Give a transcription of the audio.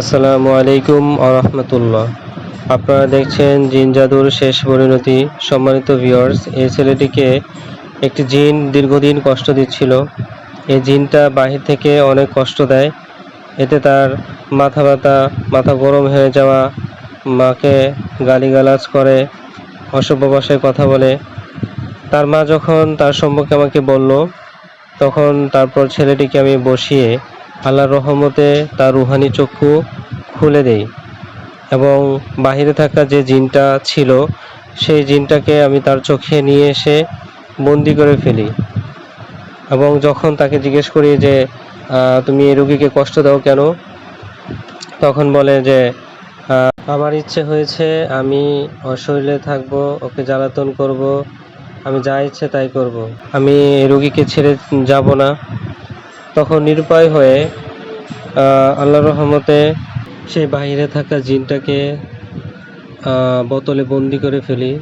আসসালামু আলাইকুম আরহামতুল্লাহ। আপনারা দেখছেন জিন জাদুর শেষ পরিণতি। সম্মানিত ভিউয়ার্স এই ছেলেটিকে একটি জিন দীর্ঘদিন কষ্ট দিচ্ছিল। এই জিনটা বাহির থেকে অনেক কষ্ট দেয়। এতে তার মাথা ব্যথা, মাথা গরম হয়ে যাওয়া, মাকে গালিগালাজ করে, অসভ্য ভাষায় কথা বলে। তার মা যখন তার সম্পর্কে আমাকে বলল, তখন তারপর ছেলেটিকে আমি বসিয়ে আল্লাহর রহমতে তার রুহানি চক্ষু খুলে দেই এবং বাহিরে থাকা যে জিনটা ছিল, সেই জিনটাকে আমি তার চোখে নিয়ে এসে বন্দি করে ফেলি। এবং যখন তাকে জিজ্ঞেস করি যে তুমি এই রুগীকে কষ্ট দাও কেন? তখন বলে যে আমার ইচ্ছে হয়েছে আমি অশরীরে থাকব, ওকে জ্বালাতন করব, আমি যা ইচ্ছে তাই করব। আমি রুগীকে ছেড়ে যাব না। তখন নিরুপায় হয়ে আল্লাহ রহমতে সেই বাহিরে থাকা জিনটাকে বোতলে বন্দি করে ফেলি।